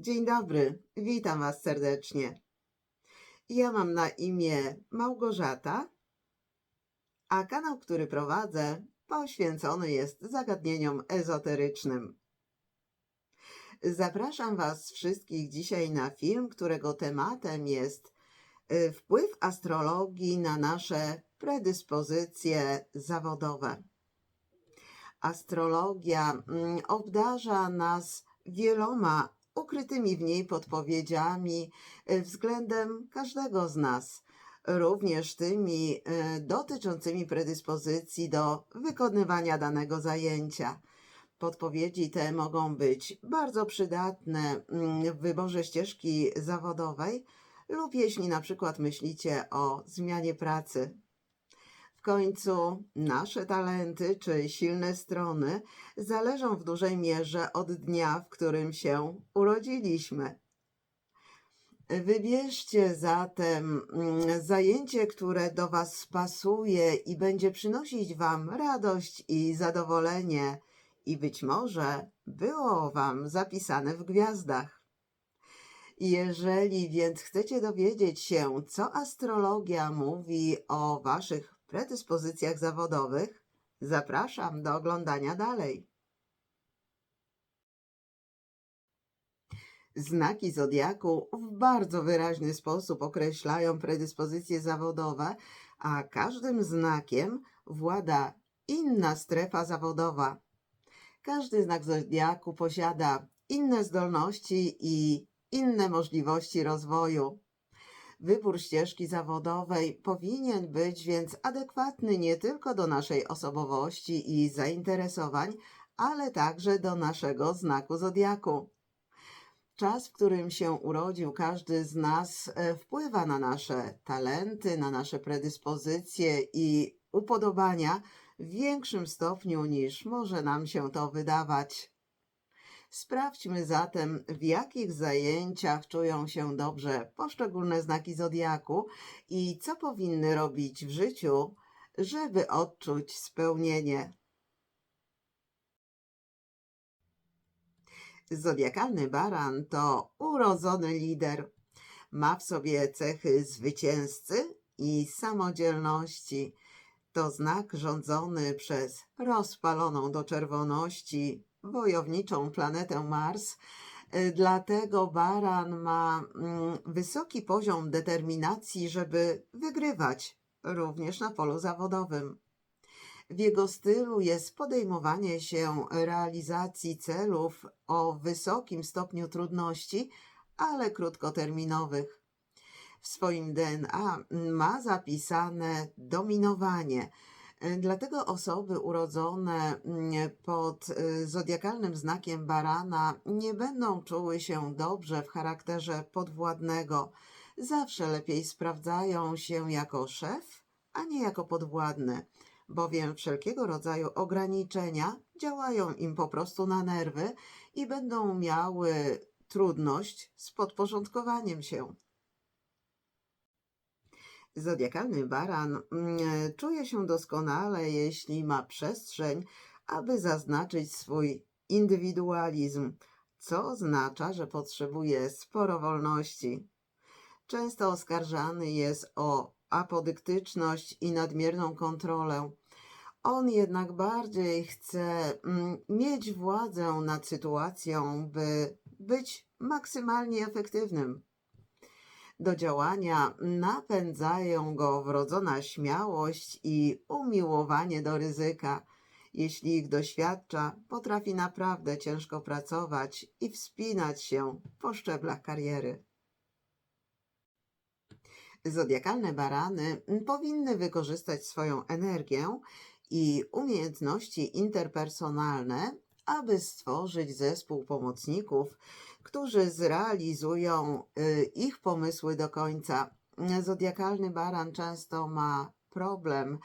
Dzień dobry, witam Was serdecznie. Ja mam na imię Małgorzata, a kanał, który prowadzę, poświęcony jest zagadnieniom ezoterycznym. Zapraszam Was wszystkich dzisiaj na film, którego tematem jest y, wpływ astrologii na nasze predyspozycje zawodowe. Astrologia mm, obdarza nas wieloma ukrytymi w niej podpowiedziami y, względem każdego z nas, również tymi y, dotyczącymi predyspozycji do wykonywania danego zajęcia. Podpowiedzi te mogą być bardzo przydatne mm, w wyborze ścieżki zawodowej lub jeśli na przykład myślicie o zmianie pracy. W końcu nasze talenty czy silne strony zależą w dużej mierze od dnia, w którym się urodziliśmy. Wybierzcie zatem mm, zajęcie, które do Was pasuje i będzie przynosić Wam radość i zadowolenie, i być może było Wam zapisane w gwiazdach. Jeżeli więc chcecie dowiedzieć się, co astrologia mówi o Waszych predyspozycjach zawodowych, zapraszam do oglądania dalej. Znaki zodiaku w bardzo wyraźny sposób określają predyspozycje zawodowe, a każdym znakiem włada inna strefa zawodowa. Każdy znak zodiaku posiada inne zdolności i inne możliwości rozwoju. Wybór ścieżki zawodowej powinien być więc adekwatny nie tylko do naszej osobowości i zainteresowań, ale także do naszego znaku zodiaku. Czas, w którym się urodził każdy z nas, e, wpływa na nasze talenty, na nasze predyspozycje i upodobania w większym stopniu niż może nam się to wydawać. Sprawdźmy zatem, w jakich zajęciach czują się dobrze poszczególne znaki zodiaku i co powinny robić w życiu, żeby odczuć spełnienie. Zodiakalny baran to urodzony lider. Ma w sobie cechy zwycięzcy i samodzielności. To znak rządzony przez rozpaloną do czerwoności wojowniczą planetę Mars. Y, Dlatego baran ma mm, wysoki poziom determinacji, żeby wygrywać, również na polu zawodowym. W jego stylu jest podejmowanie się realizacji celów o wysokim stopniu trudności, ale krótkoterminowych. W swoim DNA ma zapisane dominowanie. Dlatego osoby urodzone mm, pod y, zodiakalnym znakiem barana nie będą czuły się dobrze w charakterze podwładnego. Zawsze lepiej sprawdzają się jako szef, a nie jako podwładny bowiem wszelkiego rodzaju ograniczenia działają im po prostu na nerwy i będą miały trudność z podporządkowaniem się. Zodiakalny baran mm, czuje się doskonale, jeśli ma przestrzeń, aby zaznaczyć swój indywidualizm, co oznacza, że potrzebuje sporo wolności. Często oskarżany jest o apodyktyczność i nadmierną kontrolę. On jednak bardziej chce mm, mieć władzę nad sytuacją, by być maksymalnie efektywnym. Do działania napędzają go wrodzona śmiałość i umiłowanie do ryzyka. Jeśli ich doświadcza, potrafi naprawdę ciężko pracować i wspinać się po szczeblach kariery. Zodiakalne barany powinny wykorzystać swoją energię i umiejętności interpersonalne, aby stworzyć zespół pomocników, którzy zrealizują y, ich pomysły do końca. Zodiakalny baran często ma problem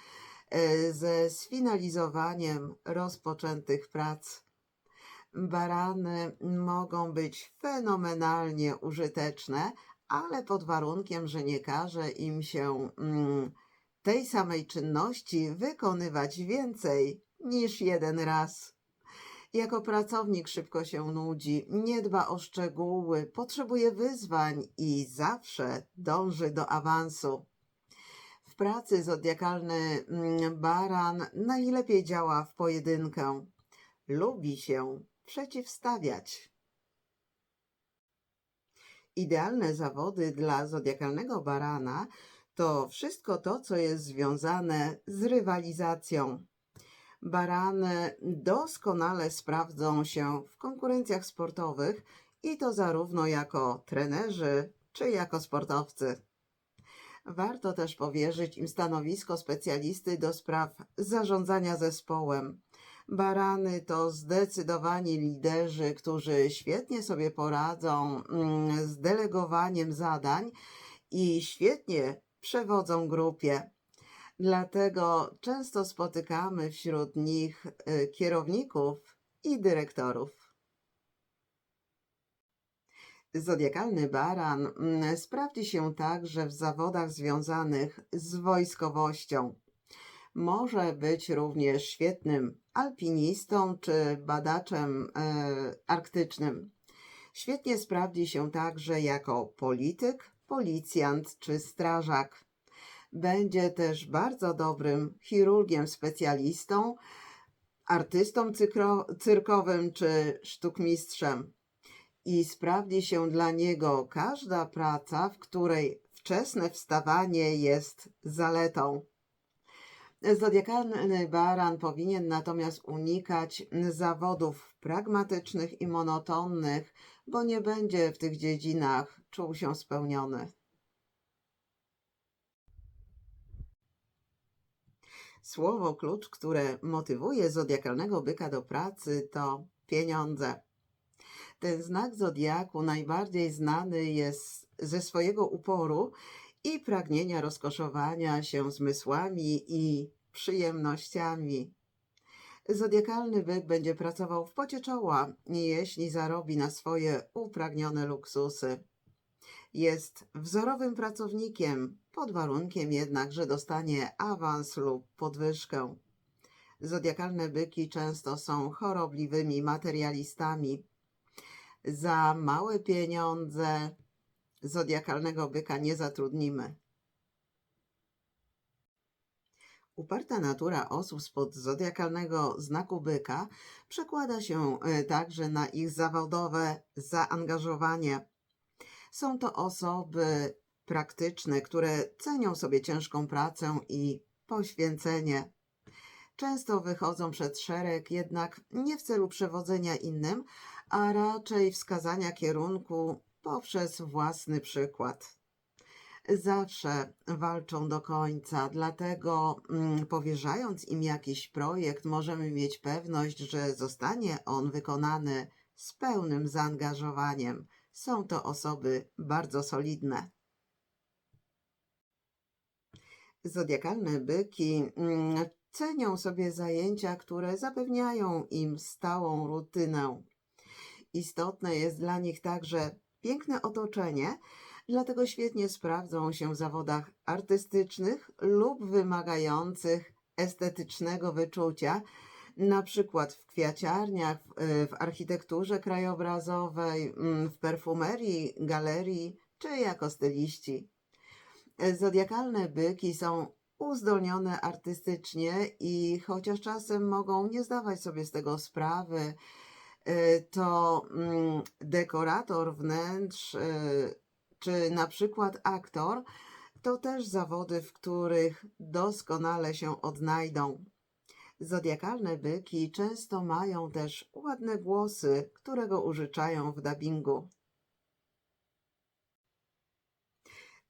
y, ze sfinalizowaniem rozpoczętych prac. Barany mogą być fenomenalnie użyteczne, ale pod warunkiem, że nie każe im się mm, tej samej czynności wykonywać więcej niż jeden raz. Jako pracownik szybko się nudzi, nie dba o szczegóły, potrzebuje wyzwań i zawsze dąży do awansu. W pracy zodiakalny mm, baran najlepiej działa w pojedynkę. Lubi się przeciwstawiać. Idealne zawody dla zodiakalnego barana to wszystko to, co jest związane z rywalizacją. Barany doskonale sprawdzą się w konkurencjach sportowych i to zarówno jako trenerzy, czy jako sportowcy. Warto też powierzyć im stanowisko specjalisty do spraw zarządzania zespołem. Barany to zdecydowani liderzy, którzy świetnie sobie poradzą mm, z delegowaniem zadań i świetnie przewodzą grupie. Dlatego często spotykamy wśród nich y, kierowników i dyrektorów. Zodiakalny baran mm, sprawdzi się także w zawodach związanych z wojskowością. Może być również świetnym alpinistą czy badaczem e, arktycznym. Świetnie sprawdzi się także jako polityk, policjant czy strażak. Będzie też bardzo dobrym chirurgiem specjalistą, artystą cyrkowym czy sztukmistrzem. I sprawdzi się dla niego każda praca, w której wczesne wstawanie jest zaletą. Zodiakalny baran powinien natomiast unikać zawodów pragmatycznych i monotonnych, bo nie będzie w tych dziedzinach czuł się spełniony. Słowo klucz, które motywuje zodiakalnego byka do pracy, to pieniądze. Ten znak zodiaku najbardziej znany jest ze swojego uporu i pragnienia rozkoszowania się zmysłami i przyjemnościami. Zodiakalny byk będzie pracował w pocie czoła, jeśli zarobi na swoje upragnione luksusy. Jest wzorowym pracownikiem, pod warunkiem jednak, że dostanie awans lub podwyżkę. Zodiakalne byki często są chorobliwymi materialistami. Za małe pieniądze zodiakalnego byka nie zatrudnimy. Uparta natura osób spod zodiakalnego znaku byka przekłada się e, także na ich zawodowe zaangażowanie. Są to osoby praktyczne, które cenią sobie ciężką pracę i poświęcenie. Często wychodzą przed szereg, jednak nie w celu przewodzenia innym, a raczej wskazania kierunku poprzez własny przykład. Zawsze walczą do końca, dlatego mm, powierzając im jakiś projekt, możemy mieć pewność, że zostanie on wykonany z pełnym zaangażowaniem. Są to osoby bardzo solidne. Zodiakalne byki mm, cenią sobie zajęcia, które zapewniają im stałą rutynę. Istotne jest dla nich także piękne otoczenie, dlatego świetnie sprawdzą się w zawodach artystycznych lub wymagających estetycznego wyczucia, na przykład w kwiaciarniach, w, w architekturze krajobrazowej, mm, w perfumerii, galerii czy jako styliści. Zodiakalne byki są uzdolnione artystycznie i chociaż czasem mogą nie zdawać sobie z tego sprawy, y, to mm, dekorator wnętrz y, czy na przykład aktor to też zawody, w których doskonale się odnajdą. Zodiakalne byki często mają też ładne głosy, którego użyczają w dubbingu.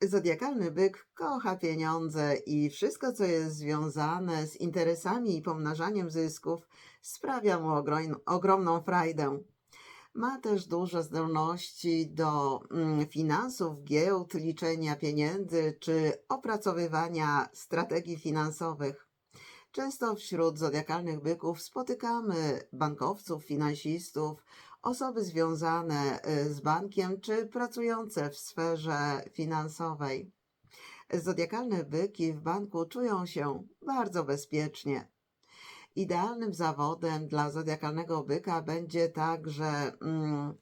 Zodiakalny byk kocha pieniądze i wszystko, co jest związane z interesami i pomnażaniem zysków, sprawia mu ogrom, ogromną frajdę. Ma też duże zdolności do mm, finansów, giełd, liczenia pieniędzy czy opracowywania strategii finansowych. Często wśród zodiakalnych byków spotykamy bankowców, finansistów, osoby związane y, z bankiem czy pracujące w sferze finansowej. Zodiakalne byki w banku czują się bardzo bezpiecznie. Idealnym zawodem dla zodiakalnego byka będzie także mm,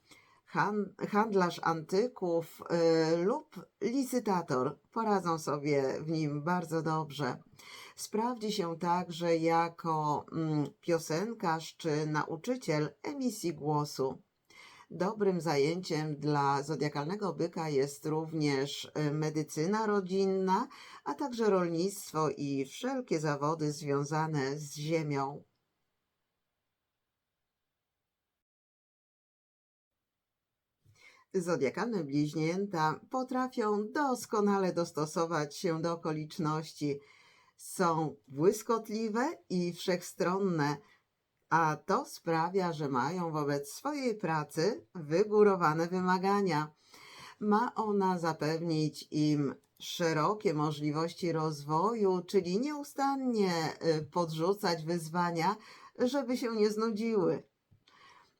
handlarz antyków y, lub licytator. Poradzą sobie w nim bardzo dobrze. Sprawdzi się także jako mm, piosenkarz czy nauczyciel emisji głosu. Dobrym zajęciem dla zodiakalnego byka jest również y, medycyna rodzinna, a także rolnictwo i wszelkie zawody związane z ziemią. Zodiakalne bliźnięta potrafią doskonale dostosować się do okoliczności. Są błyskotliwe i wszechstronne, a to sprawia, że mają wobec swojej pracy wygórowane wymagania. Ma ona zapewnić im szerokie możliwości rozwoju, czyli nieustannie y, podrzucać wyzwania, żeby się nie znudziły.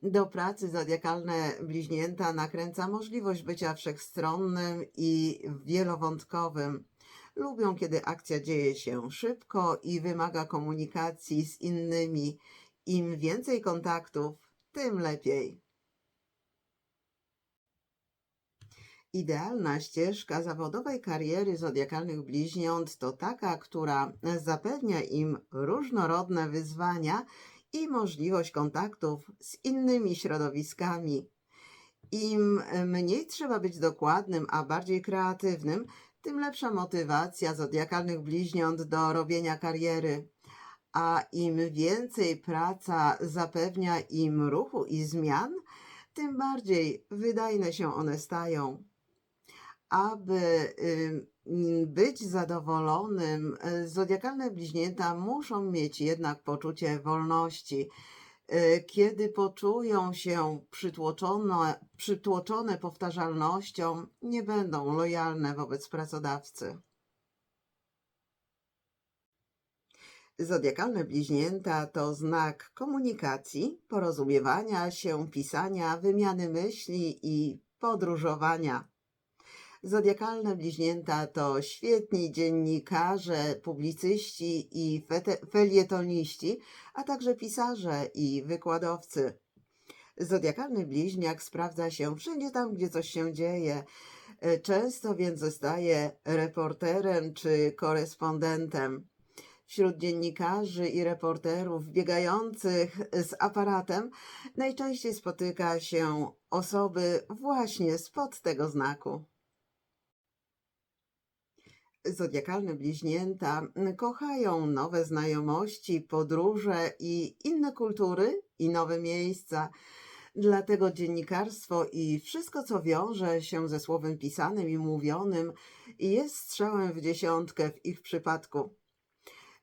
Do pracy zodiakalne bliźnięta nakręca możliwość bycia wszechstronnym i wielowątkowym. Lubią, kiedy akcja dzieje się szybko i wymaga komunikacji z innymi. Im więcej kontaktów, tym lepiej. Idealna ścieżka zawodowej kariery zodiakalnych bliźniąt to taka, która zapewnia im różnorodne wyzwania i możliwość kontaktów z innymi środowiskami. Im mniej trzeba być dokładnym, a bardziej kreatywnym, tym lepsza motywacja zodiakalnych bliźniąt do robienia kariery. A im więcej praca zapewnia im ruchu i zmian, tym bardziej wydajne się one stają. Aby być zadowolonym, y, zodiakalne bliźnięta muszą mieć jednak poczucie wolności. Y, Kiedy poczują się przytłoczone, przytłoczone powtarzalnością, nie będą lojalne wobec pracodawcy. Zodiakalne bliźnięta to znak komunikacji, porozumiewania się, pisania, wymiany myśli i podróżowania. Zodiakalne bliźnięta to świetni dziennikarze, publicyści i felietoniści, a także pisarze i wykładowcy. Zodiakalny bliźniak sprawdza się wszędzie tam, gdzie coś się dzieje. E, Często więc zostaje reporterem czy korespondentem. Wśród dziennikarzy i reporterów biegających z aparatem najczęściej spotyka się osoby właśnie spod tego znaku. Zodiakalne bliźnięta kochają nowe znajomości, podróże i inne kultury i nowe miejsca. Dlatego dziennikarstwo i wszystko, co wiąże się ze słowem pisanym i mówionym, jest strzałem w dziesiątkę w ich przypadku.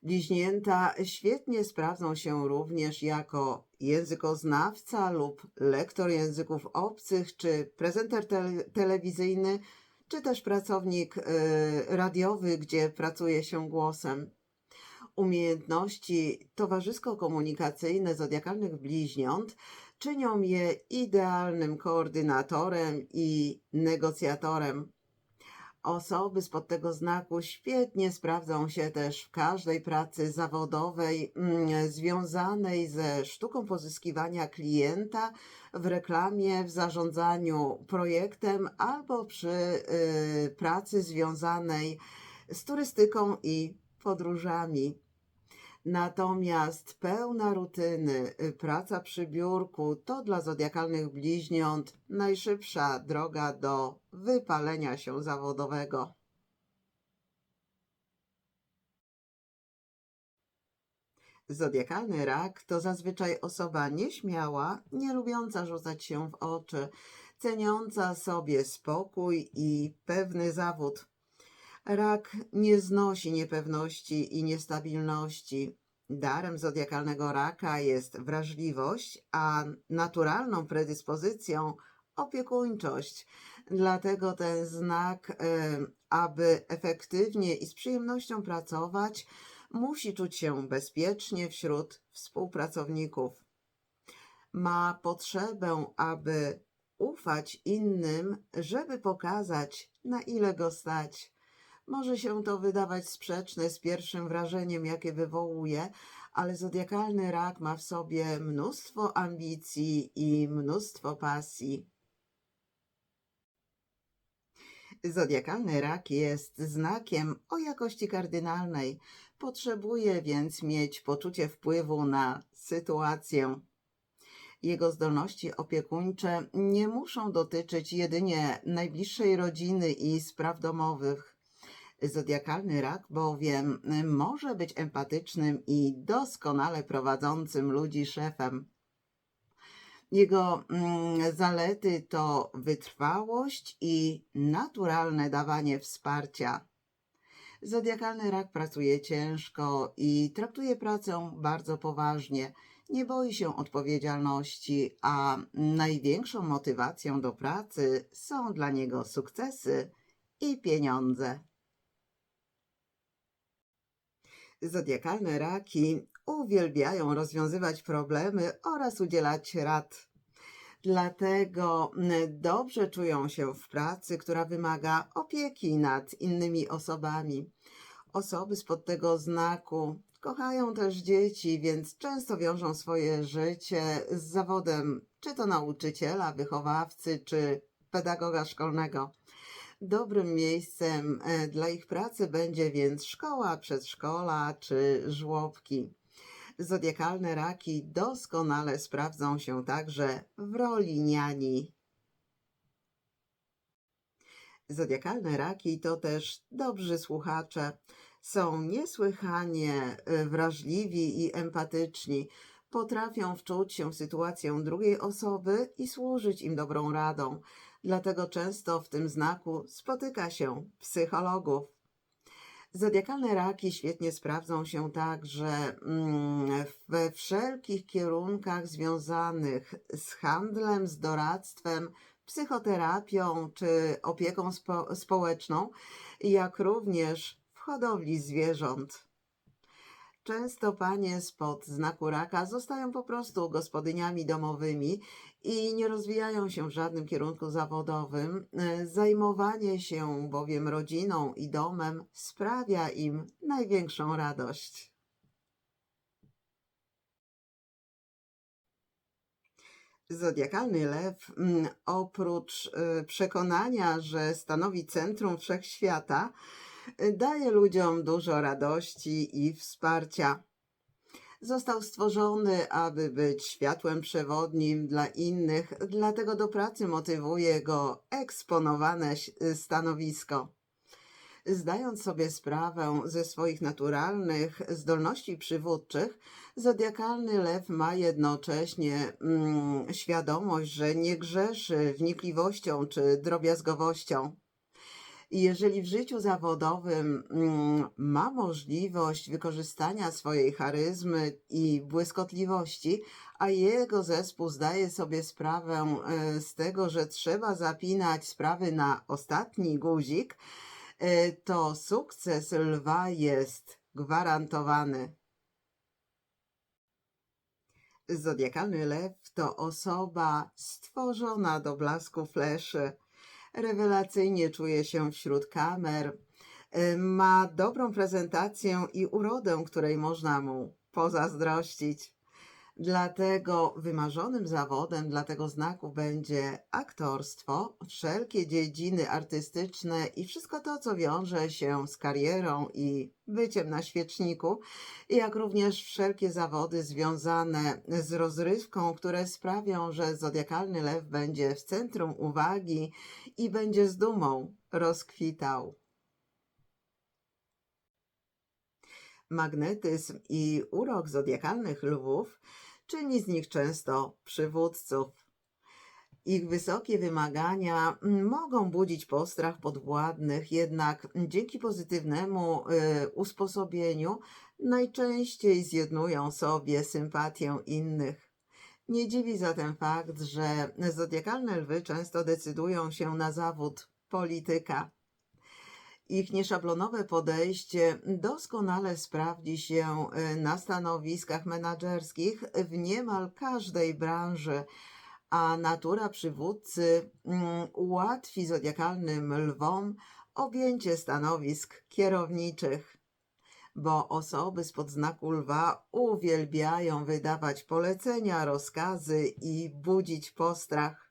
Bliźnięta świetnie sprawdzą się również jako językoznawca lub lektor języków obcych, czy prezenter tele- telewizyjny, czy też pracownik y, radiowy, gdzie pracuje się głosem. Umiejętności towarzysko-komunikacyjne zodiakalnych bliźniąt czynią je idealnym koordynatorem i negocjatorem. Osoby spod tego znaku świetnie sprawdzą się też w każdej pracy zawodowej mm, związanej ze sztuką pozyskiwania klienta w reklamie, w zarządzaniu projektem albo przy y, pracy związanej z turystyką i podróżami. Natomiast pełna rutyny, y, praca przy biurku to dla zodiakalnych bliźniąt najszybsza droga do wypalenia się zawodowego. Zodiakalny rak to zazwyczaj osoba nieśmiała, nie lubiąca rzucać się w oczy, ceniąca sobie spokój i pewny zawód. Rak nie znosi niepewności i niestabilności. Darem zodiakalnego raka jest wrażliwość, a naturalną predyspozycją opiekuńczość. Dlatego ten znak, em, aby efektywnie i z przyjemnością pracować, musi czuć się bezpiecznie wśród współpracowników. Ma potrzebę, aby ufać innym, żeby pokazać, na ile go stać. Może się to wydawać sprzeczne z pierwszym wrażeniem, jakie wywołuje, ale zodiakalny rak ma w sobie mnóstwo ambicji i mnóstwo pasji. Zodiakalny rak jest znakiem o jakości kardynalnej, potrzebuje więc mieć poczucie wpływu na sytuację. Jego zdolności opiekuńcze nie muszą dotyczyć jedynie najbliższej rodziny i spraw domowych. Zodiakalny rak bowiem może być empatycznym i doskonale prowadzącym ludzi szefem. Jego mm, zalety to wytrwałość i naturalne dawanie wsparcia. Zodiakalny rak pracuje ciężko i traktuje pracę bardzo poważnie. Nie boi się odpowiedzialności, a największą motywacją do pracy są dla niego sukcesy i pieniądze. Zodiakalne raki uwielbiają rozwiązywać problemy oraz udzielać rad. Dlatego dobrze czują się w pracy, która wymaga opieki nad innymi osobami. Osoby spod tego znaku kochają też dzieci, więc często wiążą swoje życie z zawodem, czy to nauczyciela, wychowawcy, czy pedagoga szkolnego. Dobrym miejscem e, dla ich pracy będzie więc szkoła, przedszkola czy żłobki. Zodiakalne raki doskonale sprawdzą się także w roli niani. Zodiakalne raki to też dobrzy słuchacze. Są niesłychanie e, wrażliwi i empatyczni. Potrafią wczuć się w sytuację drugiej osoby i służyć im dobrą radą. Dlatego często w tym znaku spotyka się psychologów. Zodiakalne raki świetnie sprawdzą się także mm, we wszelkich kierunkach związanych z handlem, z doradztwem, psychoterapią czy opieką spo społeczną, jak również w hodowli zwierząt. Często panie spod znaku raka zostają po prostu gospodyniami domowymi i nie rozwijają się w żadnym kierunku zawodowym. E, Zajmowanie się bowiem rodziną i domem sprawia im największą radość. Zodiakalny lew, mm, oprócz e, przekonania, że stanowi centrum wszechświata, daje ludziom dużo radości i wsparcia. Został stworzony, aby być światłem przewodnim dla innych, dlatego do pracy motywuje go eksponowane stanowisko. Zdając sobie sprawę ze swoich naturalnych zdolności przywódczych, zodiakalny lew ma jednocześnie mm, świadomość, że nie grzeszy wnikliwością czy drobiazgowością. I jeżeli w życiu zawodowym mm, ma możliwość wykorzystania swojej charyzmy i błyskotliwości, a jego zespół zdaje sobie sprawę e, z tego, że trzeba zapinać sprawy na ostatni guzik, e, to sukces lwa jest gwarantowany. Zodiakalny lew to osoba stworzona do blasku fleszy rewelacyjnie czuje się wśród kamer, y, ma dobrą prezentację i urodę, której można mu pozazdrościć. Dlatego wymarzonym zawodem dla tego znaku będzie aktorstwo, wszelkie dziedziny artystyczne i wszystko to, co wiąże się z karierą i byciem na świeczniku, jak również wszelkie zawody związane z rozrywką, które sprawią, że zodiakalny lew będzie w centrum uwagi i będzie z dumą rozkwitał. Magnetyzm i urok zodiakalnych lwów czyni z nich często przywódców. Ich wysokie wymagania mm, mogą budzić postrach podwładnych, jednak dzięki pozytywnemu y, usposobieniu najczęściej zjednują sobie sympatię innych. Nie dziwi zatem fakt, że zodiakalne lwy często decydują się na zawód polityka. Ich nieszablonowe podejście doskonale sprawdzi się y, na stanowiskach menedżerskich w niemal każdej branży, a natura przywódcy mm, ułatwi zodiakalnym lwom objęcie stanowisk kierowniczych, bo osoby spod znaku lwa uwielbiają wydawać polecenia, rozkazy i budzić postrach.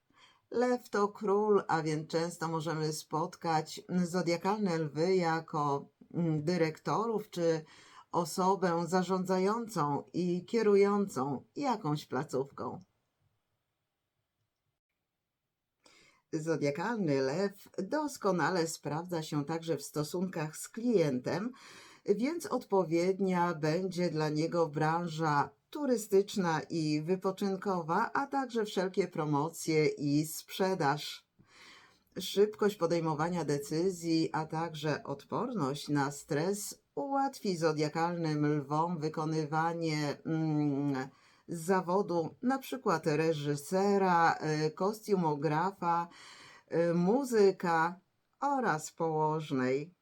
Lew to król, a więc często możemy spotkać zodiakalne lwy jako mm, dyrektorów czy osobę zarządzającą i kierującą jakąś placówką. Zodiakalny lew doskonale sprawdza się także w stosunkach z klientem, więc odpowiednia będzie dla niego branża turystyczna i wypoczynkowa, a także wszelkie promocje i sprzedaż. Szybkość podejmowania decyzji, a także odporność na stres ułatwi zodiakalnym lwom wykonywanie mm, zawodu, na przykład reżysera, y, kostiumografa, y, muzyka oraz położnej.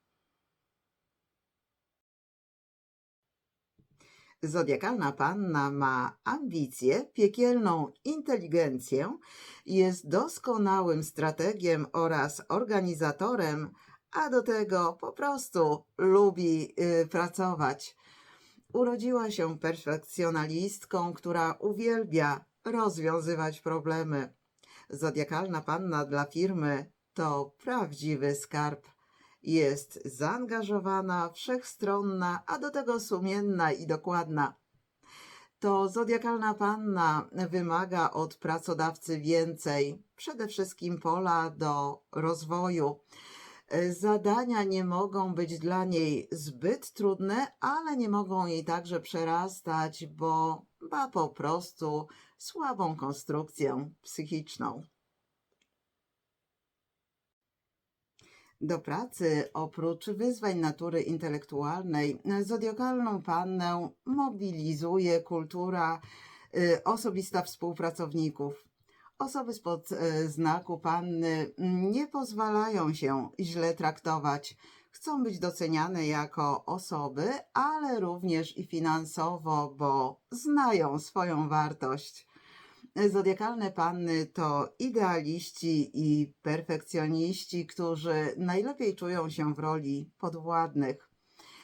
Zodiakalna panna ma ambicje, piekielną inteligencję, jest doskonałym strategiem oraz organizatorem, a do tego po prostu lubi y, pracować. Urodziła się perfekcjonalistką, która uwielbia rozwiązywać problemy. Zodiakalna panna dla firmy to prawdziwy skarb. Jest zaangażowana, wszechstronna, a do tego sumienna i dokładna. To zodiakalna panna wymaga od pracodawcy więcej, przede wszystkim pola do rozwoju. Zadania nie mogą być dla niej zbyt trudne, ale nie mogą jej także przerastać, bo ma po prostu słabą konstrukcję psychiczną. Do pracy, oprócz wyzwań natury intelektualnej, zodiakalną pannę mobilizuje kultura y, osobista współpracowników. Osoby spod e, znaku panny mm, nie pozwalają się źle traktować. Chcą być doceniane jako osoby, ale również i finansowo, bo znają swoją wartość. Zodiakalne panny to idealiści i perfekcjoniści, którzy najlepiej czują się w roli podwładnych.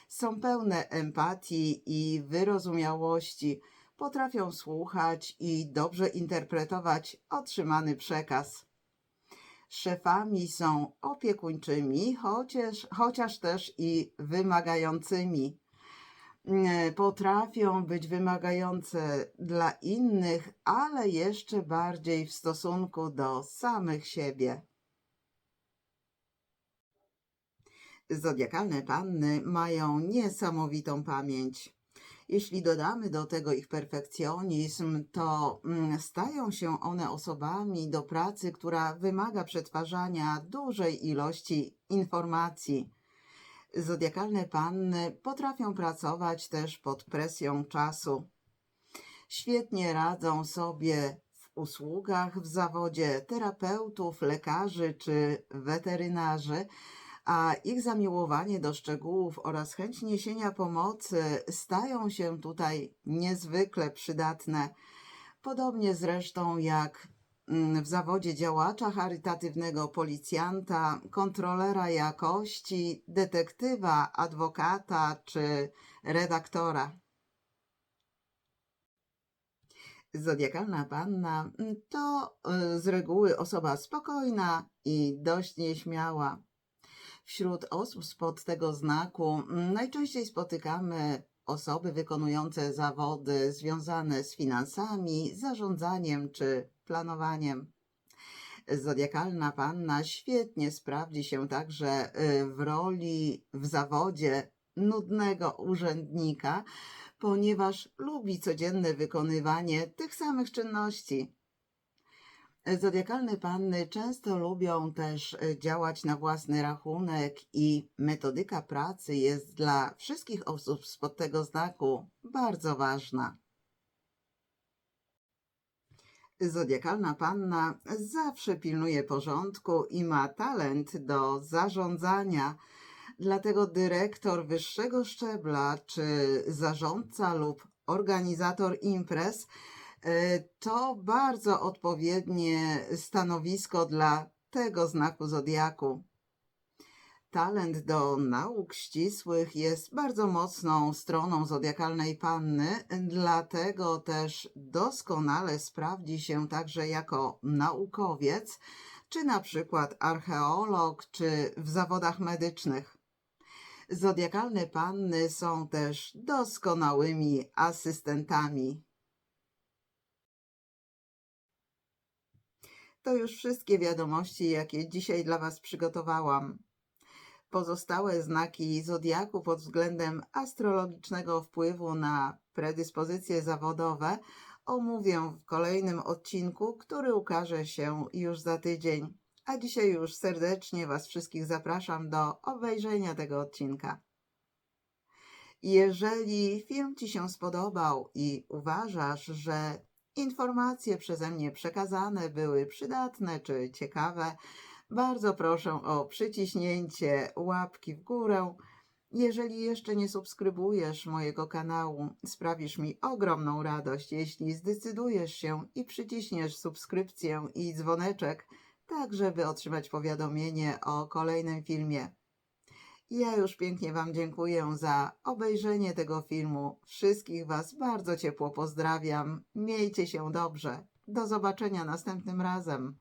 Są pełne empatii i wyrozumiałości potrafią słuchać i dobrze interpretować otrzymany przekaz. Szefami są opiekuńczymi, chociaż, chociaż też i wymagającymi. Mm, Potrafią być wymagające dla innych, ale jeszcze bardziej w stosunku do samych siebie. Zodiakalne panny mają niesamowitą pamięć. Jeśli dodamy do tego ich perfekcjonizm, to mm, stają się one osobami do pracy, która wymaga przetwarzania dużej ilości informacji. Zodiakalne panny potrafią pracować też pod presją czasu. Świetnie radzą sobie w usługach w zawodzie terapeutów, lekarzy czy weterynarzy a ich zamiłowanie do szczegółów oraz chęć niesienia pomocy stają się tutaj niezwykle przydatne. Podobnie zresztą jak w zawodzie działacza charytatywnego, policjanta, kontrolera jakości, detektywa, adwokata czy redaktora. Zodiakalna panna to y, z reguły osoba spokojna i dość nieśmiała. Wśród osób spod tego znaku mm, najczęściej spotykamy osoby wykonujące zawody związane z finansami, zarządzaniem czy planowaniem. Zodiakalna panna świetnie sprawdzi się także y, w roli w zawodzie nudnego urzędnika, ponieważ lubi codzienne wykonywanie tych samych czynności. Zodiakalne panny często lubią też e, działać na własny rachunek i metodyka pracy jest dla wszystkich osób spod tego znaku bardzo ważna. Zodiakalna panna zawsze pilnuje porządku i ma talent do zarządzania. Dlatego dyrektor wyższego szczebla, czy zarządca lub organizator imprez to bardzo odpowiednie stanowisko dla tego znaku zodiaku. Talent do nauk ścisłych jest bardzo mocną stroną zodiakalnej panny, dlatego też doskonale sprawdzi się także jako naukowiec, czy na przykład archeolog, czy w zawodach medycznych. Zodiakalne panny są też doskonałymi asystentami. To już wszystkie wiadomości, jakie dzisiaj dla Was przygotowałam. Pozostałe znaki zodiaku pod względem astrologicznego wpływu na predyspozycje zawodowe omówię w kolejnym odcinku, który ukaże się już za tydzień. A dzisiaj już serdecznie Was wszystkich zapraszam do obejrzenia tego odcinka. Jeżeli film Ci się spodobał i uważasz, że informacje przeze mnie przekazane były przydatne czy ciekawe, bardzo proszę o przyciśnięcie łapki w górę. Jeżeli jeszcze nie subskrybujesz mojego kanału, sprawisz mi ogromną radość, jeśli zdecydujesz się i przyciśniesz subskrypcję i dzwoneczek, tak żeby otrzymać powiadomienie o kolejnym filmie. Ja już pięknie Wam dziękuję za obejrzenie tego filmu. Wszystkich Was bardzo ciepło pozdrawiam. Miejcie się dobrze. Do zobaczenia następnym razem.